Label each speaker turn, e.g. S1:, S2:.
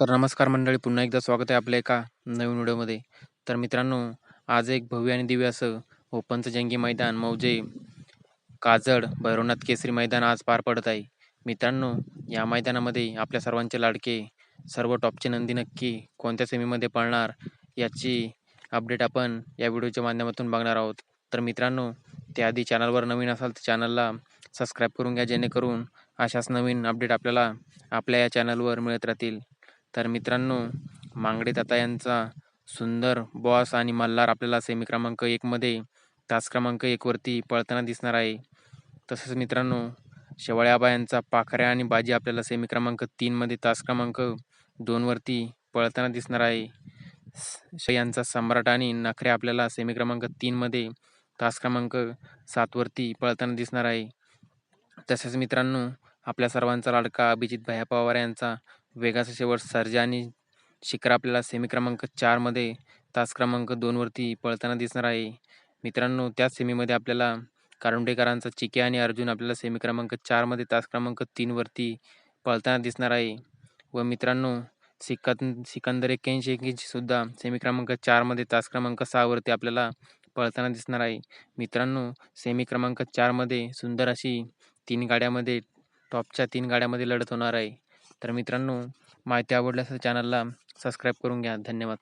S1: तर नमस्कार मंडळी पुन्हा एकदा स्वागत आहे आपल्या एका नवीन व्हिडिओमध्ये. तर मित्रांनो आज एक भव्य आणि दिव्य असं ओपनचं जंगी मैदान मौजे काजळ भैरवनाथ केसरी मैदान आज पार पडत आहे. मित्रांनो या मैदानामध्ये आपल्या सर्वांचे लाडके सर्व टॉपचे नंदी नक्की कोणत्या सेमीमध्ये पळणार याची अपडेट आपण या व्हिडिओच्या माध्यमातून बघणार आहोत. तर मित्रांनो त्याआधी चॅनलवर नवीन असाल तर चॅनलला सबस्क्राईब करून घ्या जेणेकरून अशाच नवीन अपडेट आपल्याला आपल्या या चॅनलवर मिळत राहतील. तर मित्रांनो मांगडे ताता यांचा सुंदर बॉस आणि मल्हार आपल्याला सेमी क्रमांक एकमध्ये तास क्रमांक एकवरती पळताना दिसणार आहे. तसंच मित्रांनो शेवाळ्याबा यांचा पाखऱ्या आणि बाजी आपल्याला सेमी क्रमांक तीनमध्ये तास क्रमांक दोनवरती पळताना दिसणार आहे. श यांचा सम्राट आणि नखरे आपल्याला सेमी क्रमांक तीनमध्ये तास क्रमांक सातवरती पळताना दिसणार आहे. तसेच मित्रांनो आपल्या सर्वांचा लाडका अभिजित भैया पवार यांचा वेगाचा शेवट सर्जा आणि शिखर आपल्याला सेमी क्रमांक चारमध्ये तास क्रमांक दोनवरती पळताना दिसणार आहे. मित्रांनो त्याच सेमीमध्ये आपल्याला कारुंडेकरांचा चिके आणि अर्जुन आपल्याला सेमी क्रमांक चारमध्ये तास क्रमांक तीनवरती पळताना दिसणार आहे. व मित्रांनो सिकंद सिकंदर एक्क्याऐंशी एक्क्याऐंशी सेमी क्रमांक चारमध्ये तास क्रमांक सहावरती आपल्याला पळताना दिसणार आहे. मित्रांनो सेमी क्रमांक चारमध्ये सुंदर अशी तीन गाड्यामध्ये टॉपच्या तीन गाड्यामध्ये लढत होणार आहे. तर मित्रांनो माहिती आवडल्यास चॅनलला सबस्क्राईब करून घ्या. धन्यवाद.